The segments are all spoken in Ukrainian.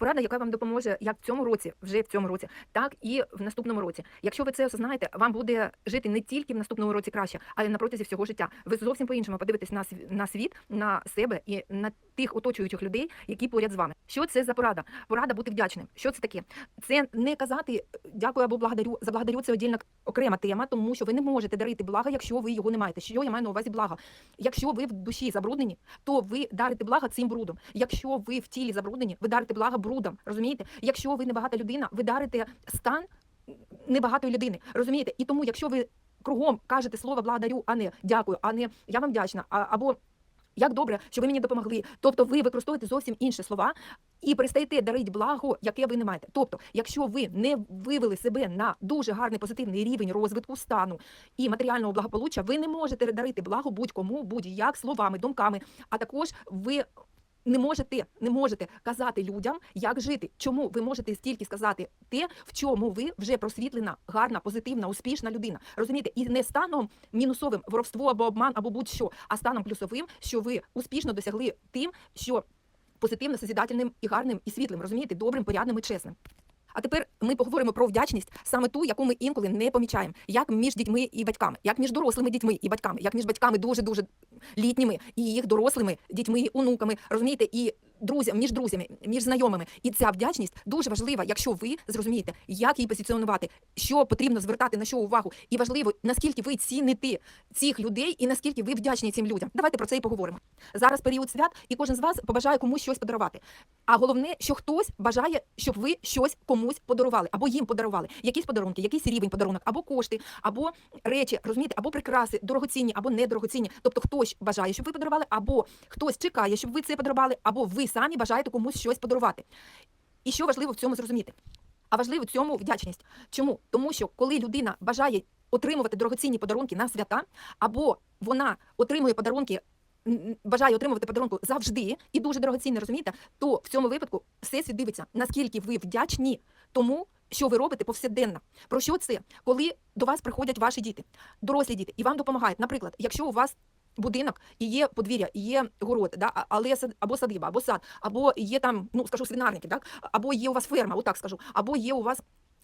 Порада, яка вам допоможе як в цьому році, вже в цьому році, так і в наступному році. Якщо ви це осознаєте, вам буде жити не тільки в наступному році краще, але на протязі всього життя. Ви зовсім по-іншому подивитесь на на світ, на себе і на тих оточуючих людей, які поряд з вами. Що це за порада? Порада бути вдячним. Що це таке? Це не казати дякую або благодарю. За благодарю це отдільна окрема тема, тому що ви не можете дарити блага, якщо ви його не маєте. Що я маю на увазі блага? Якщо ви в душі забруднені, то ви дарите блага цим брудом. Якщо ви в тілі забруднені, ви дарите блага брудом. Розумієте? Якщо ви небагата людина, ви дарите стан небагатої людини. Розумієте? І тому, якщо ви кругом кажете слово благодарю, а не дякую, а не я вам вдячна, а, або як добре, що ви мені допомогли. Тобто ви використовуєте зовсім інші слова і перестаєте дарити благо, яке ви не маєте. Тобто, якщо ви не вивели себе на дуже гарний позитивний рівень розвитку стану і матеріального благополуччя, ви не можете дарити благо будь-кому, будь-як словами, думками. А також ви. Не можете, не можете казати людям, як жити. Чому ви можете стільки сказати те, в чому ви вже просвітлена, гарна, позитивна, успішна людина. Розумієте, і не станом мінусовим воровство або обман, або будь-що, а станом плюсовим, що ви успішно досягли тим, що позитивно, созідательним і гарним і світлим, розумієте, добрим, порядним і чесним. А тепер ми поговоримо про вдячність, саме ту, яку ми інколи не помічаємо, як між дітьми і батьками, як між дорослими дітьми і батьками, як між батьками дуже дуже літніми і їх дорослими дітьми, онуками, розумієте, і друзям, між друзями, між знайомими. І ця вдячність дуже важлива, якщо ви зрозумієте, як її позиціонувати, що потрібно звертати на що увагу, і важливо, наскільки ви ціните цих людей і наскільки ви вдячні цим людям. Давайте про це і поговоримо. Зараз період свят, і кожен з вас побажає комусь щось подарувати. А головне, що хтось бажає, щоб ви щось комусь подарували, або їм подарували. Якісь подарунки, якийсь рівень подарунок, або кошти, або речі, розумієте, або прикраси, дорогоцінні, або недорогоцінні. Тобто хтось бажає, щоб ви подарували, або хтось чекає, щоб ви це подарували, або ви самі бажаєте комусь щось подарувати. І що важливо в цьому зрозуміти? А важливо в цьому вдячність. Чому? Тому що коли людина бажає отримувати дорогоцінні подарунки на свята, або вона отримує подарунки. Бажає отримувати подарунку завжди і дуже дорогоцінно, розумієте, то в цьому випадку всесвіт дивиться, наскільки ви вдячні тому, що ви робите повсякденно. Про що це? Коли до вас приходять ваші діти, дорослі діти, і вам допомагають. Наприклад, якщо у вас будинок і є подвір'я, і є город, да, але сад, або садиба, або сад, або є там, ну скажу, свинарники, так, або є у вас ферма, отак скажу, або є у вас.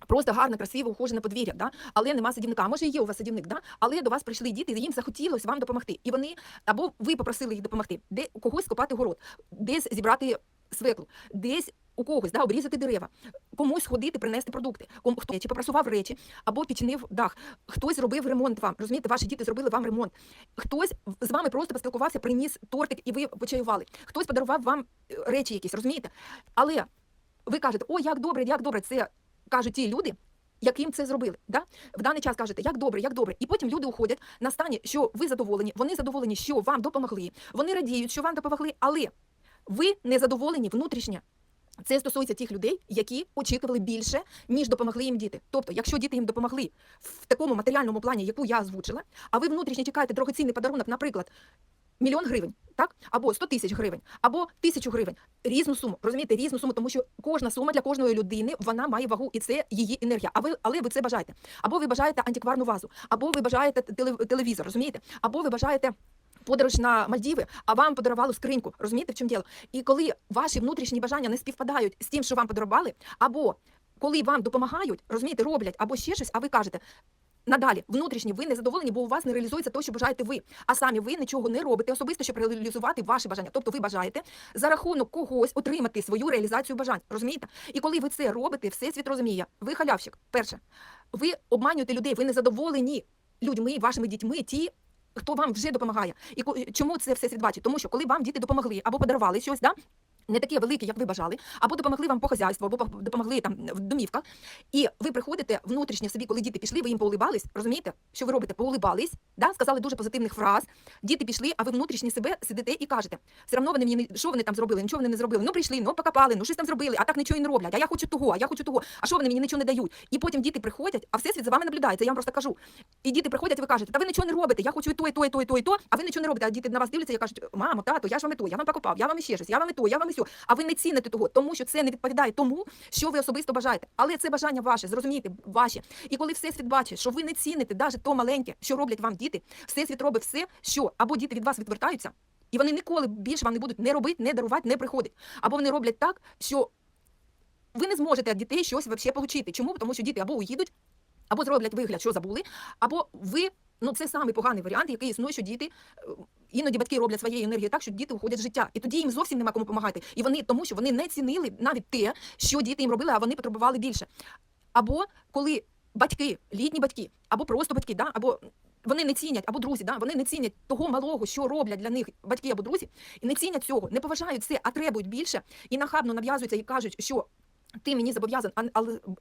Просто гарне, красиве, ухожене подвір'я, да? але нема садівника. Може, є у вас садівник, да? але до вас прийшли діти, і їм захотілося вам допомогти. І вони або ви попросили їх допомогти, де когось копати город, десь зібрати свеклу, десь у когось да, обрізати дерева, комусь ходити, принести продукти, кому хто чи попрасував речі, або підчинив дах. Хтось зробив ремонт вам. Розумієте, ваші діти зробили вам ремонт. Хтось з вами просто поспілкувався, приніс тортик, і ви почаювали. Хтось подарував вам е, речі якісь, розумієте? Але ви кажете, о, як добре, як добре, це кажуть ті люди. Яким це зробили, да? в даний час кажете, як добре, як добре, і потім люди уходять на стані, що ви задоволені, вони задоволені, що вам допомогли, вони радіють, що вам допомогли, але ви не задоволені внутрішньо. Це стосується тих людей, які очікували більше, ніж допомогли їм діти. Тобто, якщо діти їм допомогли в такому матеріальному плані, яку я озвучила, а ви внутрішньо чекаєте дорогоцінний подарунок, наприклад, мільйон гривень, так? Або 100 тисяч гривень, або тисячу гривень. Різну суму. Розумієте, різну суму, тому що кожна сума для кожної людини вона має вагу, і це її енергія. А ви, але ви це бажаєте. Або ви бажаєте антикварну вазу, або ви бажаєте телевізор, розумієте? Або ви бажаєте. Подорож на Мальдіви, а вам подарували скриньку. Розумієте, в чому діло? І коли ваші внутрішні бажання не співпадають з тим, що вам подарували, або коли вам допомагають, розумієте, роблять або ще щось, а ви кажете. Надалі, внутрішні, ви не задоволені, бо у вас не реалізується те, що бажаєте ви. А самі ви нічого не робите особисто, щоб реалізувати ваші бажання. Тобто ви бажаєте за рахунок когось отримати свою реалізацію бажань. Розумієте? І коли ви це робите, всесвіт розуміє. Ви халявщик. Перше, ви обманюєте людей, ви не задоволені людьми, вашими дітьми, ті. Хто вам вже допомагає, і чому це все світ бачить? Тому що коли вам діти допомогли або подарували щось, да не таке велике, як ви бажали, або допомогли вам по хазяйству, або допомогли там в домівках. І ви приходите внутрішньо собі, коли діти пішли, ви їм поулибались, розумієте, що ви робите? Поулибались, да? сказали дуже позитивних фраз. Діти пішли, а ви внутрішньо себе сидите і кажете, все одно вони мені що вони там зробили, нічого вони не зробили. Ну прийшли, ну покопали, ну щось там зробили, а так нічого і не роблять. А я хочу того, а я хочу того. А що вони мені нічого не дають? І потім діти приходять, а всесвіт за вами наблюдає. Це я вам просто кажу. І діти приходять, ви кажете, та ви нічого не робите, я хочу і то, і то, і то, і то, а ви нічого не робите. А діти на вас дивляться і кажуть, мамо, тато, я ж вам і то, я вам покопав, я вам іще щось, я вам і то, я вам сьо. А ви не ціните того, тому що це не відповідає тому, що ви особисто бажаєте. Але це бажання ваше, зрозумійте, ваші. І коли всесвіт бачить, що ви не ціните навіть то маленьке, що роблять вам діти, всесвіт робить все, що або діти від вас відвертаються, і вони ніколи більше вам не будуть не робити, не дарувати, не приходить. Або вони роблять так, що ви не зможете від дітей щось вообще отримати. Чому? Тому що діти або уїдуть, або зроблять вигляд, що забули, або ви. Ну, це самий поганий варіант, який існує, що діти іноді батьки роблять своєю енергією так, що діти уходять з життя, і тоді їм зовсім нема кому допомагати. І вони тому, що вони не цінили навіть те, що діти їм робили, а вони потребували більше. Або коли батьки, літні батьки, або просто батьки, да, або вони не цінять, або друзі, да, вони не цінять того малого, що роблять для них батьки або друзі, і не цінять цього, не поважають це, а требують більше, і нахабно нав'язуються і кажуть, що. Ти мені зобов'язан,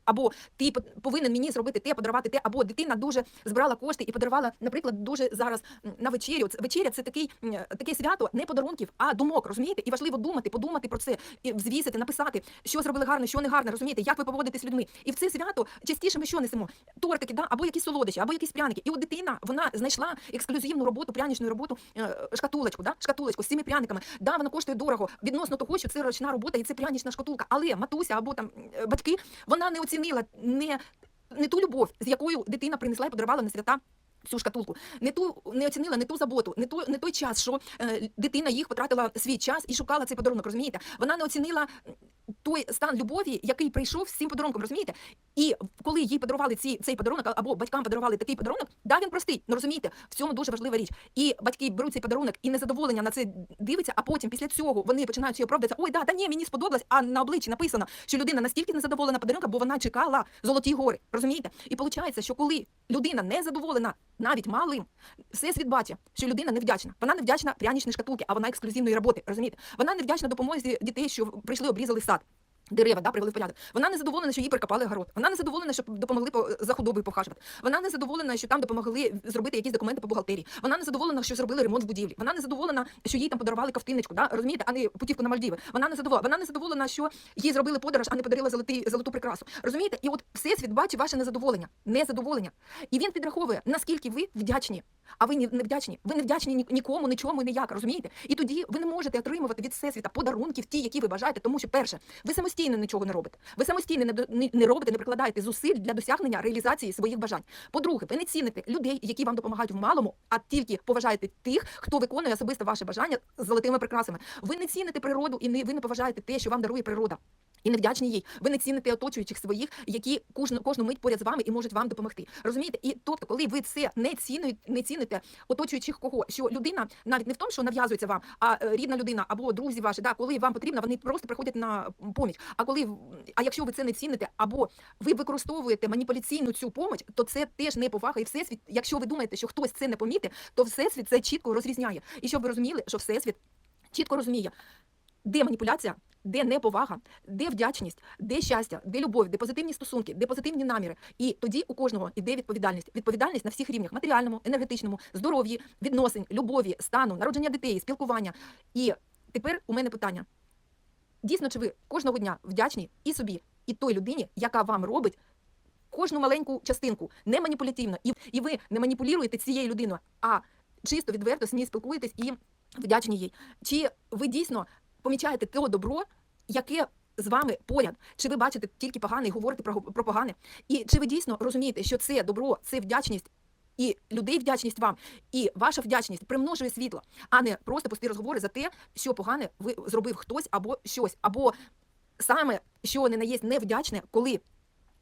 або ти повинен мені зробити те, подарувати те, або дитина дуже збирала кошти і подарувала, наприклад, дуже зараз на вечерю. Вечеря це такий таке свято не подарунків, а думок. Розумієте? І важливо думати, подумати про це, і взвісити, написати, що зробили гарно, що не гарно. Розумієте, як ви поводитесь з людьми. І в це свято частіше ми що несемо? Тортики, да, або якісь солодощі, або якісь пряники. І от дитина вона знайшла ексклюзивну роботу, пряничну роботу, е, шкатулочку, да, шкатулочку з цими пряниками. Да, вона коштує дорого відносно того, що це ручна робота і це прянична шкатулка. Але матуся або там батьки вона не оцінила не, не ту любов, з якою дитина принесла і подарувала на свята. Цю шкатулку не ту не оцінила не ту заботу, не ту не той час, що е, дитина їх потратила свій час і шукала цей подарунок. Розумієте? Вона не оцінила той стан любові, який прийшов з цим подарунком. Розумієте? І коли їй подарували ці цей подарунок, або батькам подарували такий подарунок, да він простий. Ну розумієте, в цьому дуже важлива річ. І батьки беруть цей подарунок і незадоволення на це дивиться, а потім після цього вони починають її оправдатися. Ой, да, та ні, мені сподобалось. А на обличчі написано, що людина настільки незадоволена подарунком, бо вона чекала золоті гори. Розумієте? І виходить, що коли людина не задоволена навіть малим, всесвіт бачить, що людина невдячна. Вона невдячна прянічної шкатулки, а вона ексклюзивної роботи. Розумієте? Вона невдячна допомозі дітей, що прийшли, обрізали сад. 것. Дерева да, привели в порядок. Вона не задоволена, що їй прикопали город. Вона не задоволена, що допомогли по за худобою похажувати. Вона не задоволена, що там допомогли зробити якісь документи по бухгалтерії. Вона не задоволена, що зробили ремонт в будівлі. Вона не задоволена, що їй там подарували ковтиночку, да, розумієте, а не путівку на Мальдіви. Вона не задоволена. Вона не задоволена, що їй зробили подорож, а не подарили золотий золоту прикрасу. Розумієте? І от всесвіт бачить ваше незадоволення, незадоволення. І він підраховує, наскільки ви вдячні. А ви не вдячні. Ви не вдячні нікому, нічому, і ніяк, розумієте? І тоді ви не можете отримувати від всесвіта подарунків, ті, які ви бажаєте, тому що перше, ви самостійно нічого не робите. Ви самостійно не робите, не прикладаєте зусиль для досягнення реалізації своїх бажань. По-друге, ви не ціните людей, які вам допомагають в малому, а тільки поважаєте тих, хто виконує особисто ваше бажання з золотими прикрасами. Ви не ціните природу і не ви не поважаєте те, що вам дарує природа. І не вдячні їй. Ви не ціните оточуючих своїх, які кожну кожну мить поряд з вами і можуть вам допомогти. Розумієте? І тобто, коли ви це не цінуєте, не ціните оточуючих кого, що людина навіть не в тому, що нав'язується вам, а е, рідна людина або друзі ваші, да, коли вам потрібно, вони просто приходять на поміч. А коли а якщо ви це не ціните, або ви використовуєте маніпуляційну цю поміч, то це теж не повага. І всесвіт, якщо ви думаєте, що хтось це не помітить, то всесвіт це чітко розрізняє. І щоб ви розуміли, що всесвіт чітко розуміє, де маніпуляція, де неповага, де вдячність, де щастя, де любов, де позитивні стосунки, де позитивні наміри. І тоді у кожного іде відповідальність. Відповідальність на всіх рівнях: матеріальному, енергетичному, здоров'ї, відносин, любові, стану, народження дітей, спілкування. І тепер у мене питання: дійсно, чи ви кожного дня вдячні і собі, і той людині, яка вам робить. Кожну маленьку частинку не маніпулятивно, і, і ви не маніпулюєте цією людиною, а чисто відверто з нею спілкуєтесь і вдячні їй. Чи ви дійсно помічаєте те добро, яке з вами поряд? Чи ви бачите тільки погане і говорите про, про погане? І чи ви дійсно розумієте, що це добро, це вдячність? І людей вдячність вам, і ваша вдячність примножує світло, а не просто пусті розговори за те, що погане ви зробив хтось або щось, або саме що не наєсть невдячне, коли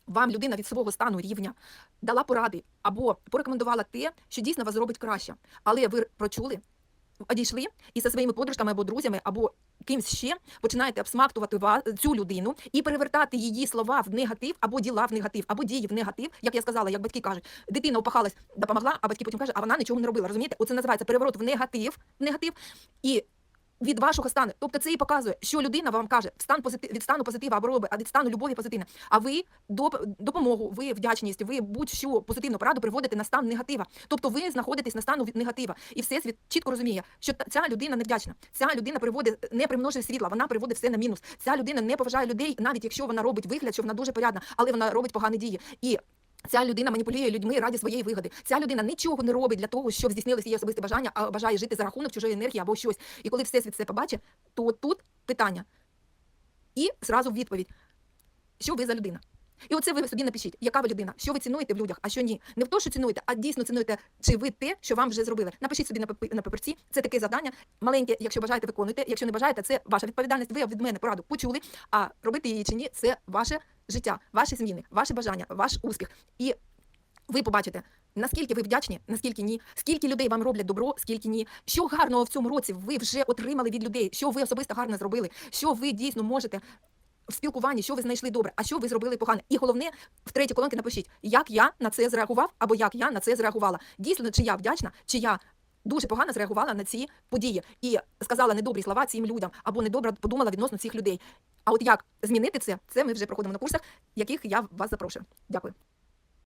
вам людина від свого стану рівня дала поради або порекомендувала те, що дійсно вас зробить краще, але ви прочули, одійшли і зі своїми подружками або друзями, або кимсь ще починаєте обсмактувати ва- цю людину і перевертати її слова в негатив, або діла в негатив, або дії в негатив, як я сказала, як батьки кажуть, дитина опахалась, допомогла, а батьки потім кажуть, а вона нічого не робила. Розумієте? Оце називається переворот в негатив, в негатив. І від вашого стану. Тобто це і показує, що людина вам каже в стан позитив, від стану позитива або роби, а від стану любові позитивне. А ви доп, допомогу, ви вдячність, ви будь-що позитивну пораду приводите на стан негатива. Тобто ви знаходитесь на стану від негатива. І всесвіт чітко розуміє, що ця людина невдячна. Ця людина приводить, не примножує світла, вона приводить все на мінус. Ця людина не поважає людей, навіть якщо вона робить вигляд, що вона дуже порядна, але вона робить погані дії. І Ця людина маніпулює людьми раді своєї вигоди. Ця людина нічого не робить для того, щоб здійснилися її особисті бажання, а бажає жити за рахунок чужої енергії або щось. І коли всесвіт це побачить, то тут питання. І зразу відповідь: що ви за людина? І оце ви собі напишіть, яка ви людина, що ви цінуєте в людях, а що ні. Не в то, що цінуєте, а дійсно цінуєте, чи ви те, що вам вже зробили. Напишіть собі на на. Це таке завдання. Маленьке, якщо бажаєте, виконуйте. Якщо не бажаєте, це ваша відповідальність. Ви від мене пораду почули. А робити її чи ні, це ваше життя, ваші зміни, ваші бажання, ваш успіх. І ви побачите, наскільки ви вдячні, наскільки ні, скільки людей вам роблять добро, скільки ні. Що гарного в цьому році ви вже отримали від людей, що ви особисто гарно зробили, що ви дійсно можете. В спілкуванні, що ви знайшли добре, а що ви зробили погане. І головне, в третій колонці напишіть, як я на це зреагував, або як я на це зреагувала. Дійсно, чи я вдячна, чи я дуже погано зреагувала на ці події і сказала недобрі слова цим людям, або недобре подумала відносно цих людей. А от як змінити це, це ми вже проходимо на курсах, яких я вас запрошую. Дякую.